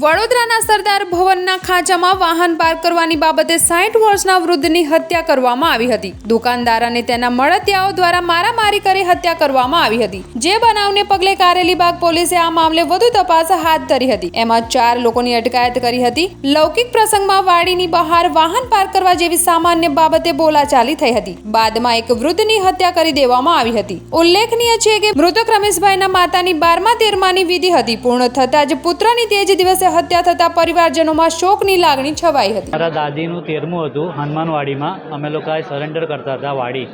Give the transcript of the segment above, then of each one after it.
વડોદરાના સરદાર ભવનના ખાંચામાં વાહન પાર્ક કરવાની બાબતે સાઠ વર્ષના વૃદ્ધની હત્યા કરવામાં આવી હતી. દુકાનદાર અને તેના મળતિયાઓ દ્વારા મારામારી કરી હત્યા કરવામાં આવી હતી. જે બનાવને પગલે કારેલીબાગ પોલીસે આ મામલે વધુ તપાસ હાથ ધરી હતી. એમાં ચાર લોકોની અટકાયત કરી હતી. લૌકિક પ્રસંગમાં વાડીની બહાર વાહન પાર્ક કરવા જેવી સામાન્ય બાબતે બોલાચાલી થઈ હતી. બાદમાં એક વૃદ્ધની હત્યા કરી દેવામાં આવી હતી. ઉલ્લેખનીય છે કે મૃતક રમેશભાઈના માતાની બારમા તેરમાની વિધિ હતી. પૂર્ણ થતાં જ પુત્રની તે જ દિવસે હત્યા થતા પરિવારજનોમાં શોકની લાગણી છવાઈ હતી. મારા દાદીનું તેરમું હતું, હનુમાનવાડીમાં. અમે લોકોએ સરેન્ડર કરતા હતા વાડી.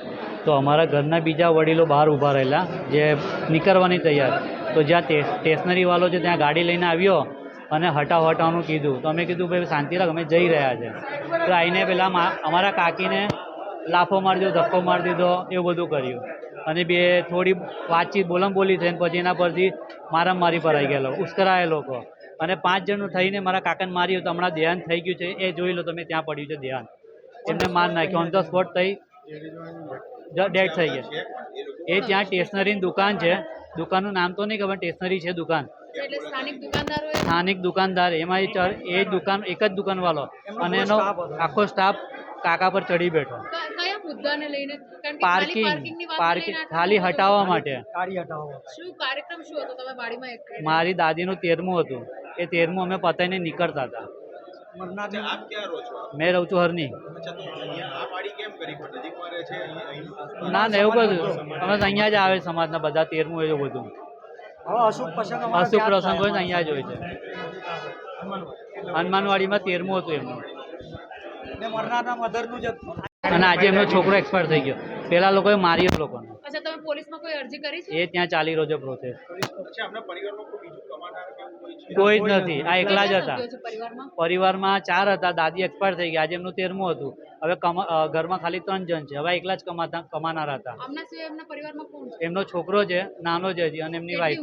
તો અમારા ઘરના બીજા વડીલો બહાર ઊભા રહેલા, જે નીકળવાની તૈયાર. તો જ્યાં સ્ટે- સ્ટેશનરીવાળો છે ત્યાં ગાડી લઈને આવ્યો અને હટાવ હટાવનું કીધું, તો અમે કીધું, ભાઈ, શાંતિ રાખ, અમે જઈ રહ્યા છે. તો આવીને પહેલાં મા- અમારા કાકીને લાફો મારી દીધો, ધક્કો મારી દીધો, એવું બધું કર્યું. અને બે, થોડી વાતચીત બોલમ બોલી થઈને પછી એના પરથી મારામારી પર આવી ગયેલો ઉશ્કરાયા લોકો અને પાંચ જણનું થઈને મારા કાકાને માર્યું તો હમણાં ધ્યાન થઈ ગયું છે. એ જોઈ લો તમે ત્યાં પડ્યું છે ધ્યાન. એમને માર નાખ્યો. ઓન ધ સ્પોટ થઈ ડેડ થઈ ગયા. એ ત્યાં સ્ટેશનરીની દુકાન છે. દુકાનનું નામ તો નહીં ખબર સ્ટેશનરી છે દુકાન. સ્થાનિક દુકાનદાર એમાં એ ચડ- એ દુકાન એક જ દુકાનવાળો. અને એનો આખો સ્ટાફ કાકા પર ચડી બેઠો. મુદ્દાને લઈને પાર્કિંગ પાર્કિંગ ખાલી હટાવવા માટે. શું કાર્યક્રમ શું હતો? તમે વાડીમાં એક મારી દાદીનું તેરમું હતું. એ તેરમું અમે પતાઈને નીકળતા હતા. મેં રહું છું હરની. ના ના એવું બધું અમે તો અહીંયા જ આવે સમાજના બધા તેરમું એવું બધું. અશુભ પ્રસંગ હોય ને અહીંયા જ હોય છે. હનુમાનવાડીમાં તેરમું હતું એમનું. અને આજે એમનો છોકરો એક્સપાયર થઈ ગયો. પેલા લોકોએ માર્યો લોકોને. અચ્છા તમે પોલીસમાં કોઈ અરજી કરી છે? એ ત્યાં ચાલી રહ્યો છે પ્રોસેસ અચ્છા આપણા પરિવારમાં કોઈ બીજું કમાનાર કે એવું કોઈ છે? કોઈ જ નથી. આ એકલા જ હતા. પરિવારમાં? પરિવારમાં ચાર હતા. દાદી એક્સપાયર થઈ ગયા આજે એમનું તેરમું હતું. હવે કમા ઘરમાં ખાલી ત્રણ જણ છે. હવે એકલા જ કમાતા કમાનાર હતા. આમના સિવાય એમના પરિવારમાં કોણ છે? એમનો છોકરો છે નાનો જ હજી અને એમની વાઈફ?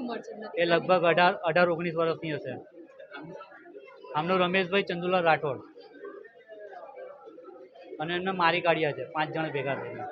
એ લગભગ અઢાર અઢાર ઓગણીસ વર્ષની હશે. આમનો રમેશભાઈ ચંદુલાલ રાઠોડ. અને એમને મારી કાઢ્યા છે પાંચ જણ ભેગા થઈને.